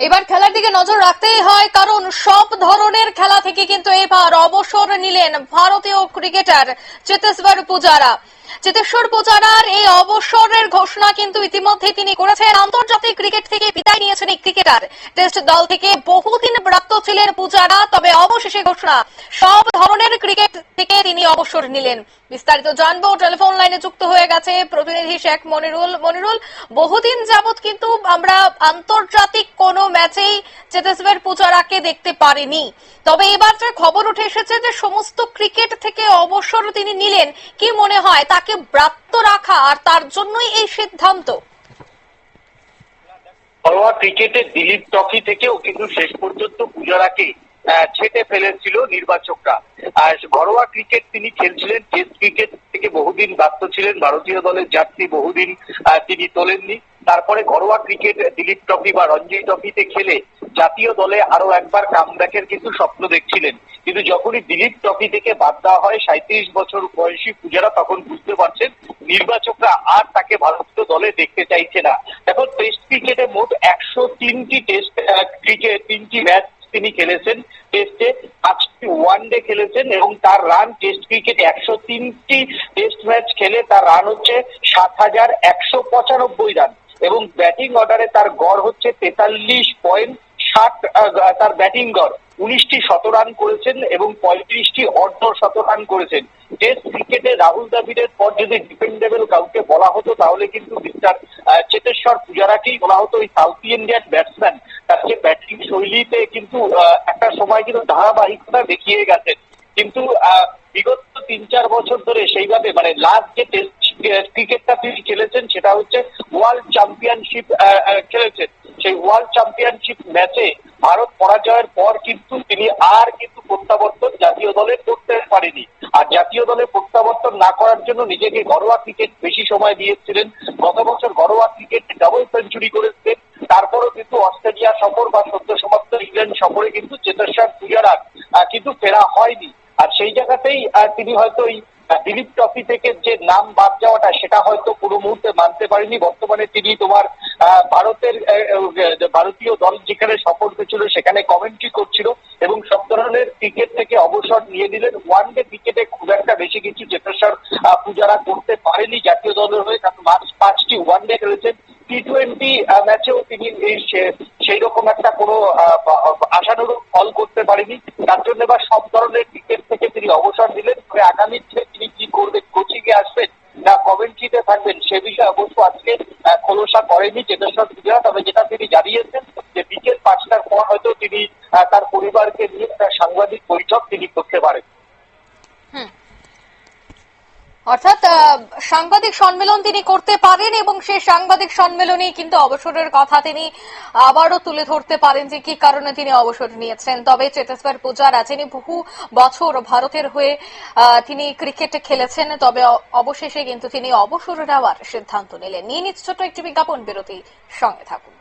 এবার খেলার দিকে নজর রাখতেই হয়, কারণ সব ধরনের খেলা থেকে কিন্তু এবার অবসর নিলেন ভারতীয় ক্রিকেটার চেতেশ্বর পূজারা। চেতেশ্বর পূজারার এই অবসরের ঘোষণা কিন্তু ইতিমধ্যে তিনি করেছেন। আন্তর্জাতিক ক্রিকেট থেকে বিদায় নিয়েছেন এই ক্রিকেটার। টেস্ট দল থেকে বহুদিন প্রাপ্ত ছিলেন পূজারা, তবে অবশেষে ঘোষণা, সব ধরনের ক্রিকেট থেকে তিনি অবসর নিলেন। বিস্তারিত জানব, টেলিফোন লাইনে যুক্ত হয়ে গেছে প্রতিনিধি শেখ মনিরুল। মনিরুল, বহুদিন যাবত কিন্তু আমরা আন্তর্জাতিক কোনো ম্যাচেই চেতেশ্বর পূজারাকে দেখতে পারিনি। তবে এবার যে খবর উঠে এসেছে যে সমস্ত ক্রিকেট থেকে অবসর তিনি নিলেন, কি মনে হয়? তাকে ব্রাত্য রাখা আর তার জন্যই এই সিদ্ধান্ত। ঘরোয়া ক্রিকেটে দিলীপ টকি থেকেও কিন্তু শেষ পর্যন্ত পূজারাকে ছেটে ফেলেছিল নির্বাচকরা। আর ঘরোয়া ক্রিকেট তিনি খেলছিলেন, টেস্ট ক্রিকেট থেকে বহুদিন ব্যস্ত ছিলেন, ভারতীয় দলের যাত্রী বহুদিন তিনি তোলেননি। তারপরে ঘরোয়া ক্রিকেট দিলীপ ট্রফি বা রঞ্জি ট্রফিতে খেলে জাতীয় দলে আরও একবার কামব্যাকের কিন্তু স্বপ্ন দেখছিলেন। কিন্তু যখনই দিলীপ ট্রফি থেকে বাদ দেওয়া হয় সাঁত্রিশ বছর বয়সী পূজারা তখন বুঝতে পারছেন নির্বাচকরা আর তাকে ভারতীয় দলে দেখতে চাইছে না। দেখো টেস্ট ক্রিকেটে মোট একশো তিনটি টেস্ট ক্রিকেট তিনটি ম্যাচ তিনি খেলেছেন। টেস্টে পাঁচটি ওয়ান ডে খেলেছেন এবং তার রান টেস্ট ক্রিকেটে একশো তিনটি টেস্ট ম্যাচ খেলে তার রান হচ্ছে সাত হাজার একশো পঁচানব্বই রান এবং ব্যাটিং অর্ডারে তার গড় হচ্ছে তেতাল্লিশ পয়েন্ট ষাট তার ব্যাটিং গড়। উনিশটি শতরান করেছেন এবং পঁয়ত্রিশটি অর্ধ শতরান করেছেন। টেস্ট ক্রিকেটে রাহুল দ্রাবিড়ের পর যদি ডিপেন্ডেবল কাউকে বলা হতো, তাহলে কিন্তু মিস্টার চেতেশ্বর পূজারাকেই বলা হতো ওই সাউথ ইন্ডিয়ান ব্যাটসম্যান। তার তাকে ব্যাটিং শৈলীতে কিন্তু একটা সময় কিন্তু ধারাবাহিকতা দেখিয়ে গেছেন। কিন্তু বিগত তিন চার বছর ধরে সেইভাবে মানে লাস্ট যে টেস্ট ক্রিকেটটা তিনি খেলেছেন, সেটা হচ্ছে ওয়ার্ল্ড চ্যাম্পিয়নশিপ খেলেছেন। সেই ওয়ার্ল্ড চ্যাম্পিয়নশিপ ম্যাচে ভারত পরাজয়ের পর কিন্তু তিনি আর কিন্তু প্রত্যাবর্তন জাতীয় দলে করতে পারেনি। আর জাতীয় দলে প্রত্যাবর্তন না করার জন্য নিজেকে ঘরোয়া ক্রিকেট বেশি সময় দিয়েছিলেন। গত বছর ঘরোয়া ক্রিকেট ডাবল সেঞ্চুরি করেছিলেন তারপরও কিন্তু অস্ট্রেলিয়া সফর বা সদ্য সমাপ্ত ইংল্যান্ড সফরে কিন্তু চেতেশ্বর পূজারার কিন্তু ফেরা হয়নি। আর সেই জায়গাতেই তিনি হয়তো এই দিলীপ ট্রফি থেকে যে নাম বাদ যাওয়াটা, সেটা হয়তো কোনো মুহূর্তে মানতে পারেনি। বর্তমানে তিনি তোমার ভারতের ভারতীয় দল যেখানে সফর হয়েছিল সেখানে কমেন্ট্রি করছিল এবং সব ধরনের ক্রিকেট থেকে অবসর নিয়ে নিলেন। ওয়ান ডে ক্রিকেটে খুব একটা বেশি কিছু চেতেশ্বর পূজারা করতে পারেনি জাতীয় দলের হয়ে। কারণ পাঁচ পাঁচটি ওয়ান ডে খেলেছেন। টি টোয়েন্টি ম্যাচেও তিনি সেই রকম একটা কোনো আশানুরূপ ফল করতে পারেনি তার জন্য এবার সব ধরনের ক্রিকেট থেকে তিনি অবসর দিলেন তবে আগামী দিনে তিনি কি করবেন কোচিং এ আসবেন না কমেন্ট্রিতে থাকবেন। সে বিষয়ে অবশ্য আজকে খোলসা করেনি চেতেশ্বর পূজা তবে যেটা তিনি জানিয়েছেন, যে বিকেল পাঁচটার পর হয়তো তিনি তার পরিবারকে নিয়ে একটা সাংবাদিক বৈঠক তিনি করতে পারেন। অর্থাৎ সাংবাদিক সম্মেলন তিনি করতে পারেন এবং সেই সাংবাদিক সম্মেলনেই কিন্তু অবসরের কথা তিনি আবারও তুলে ধরতে পারেন যে কি কারণে তিনি অবসর নিয়েছেন। তবে চেতেশ্বর পূজারা যিনি বহু বছর ভারতের হয়ে তিনি ক্রিকেটে খেলেছেন, তবে অবশেষে কিন্তু তিনি অবসর নেওয়ার সিদ্ধান্ত নিলেন। নিয়ে নিচ্ছে ছোট্ট একটি বিজ্ঞাপন বিরতি সঙ্গে থাকুন।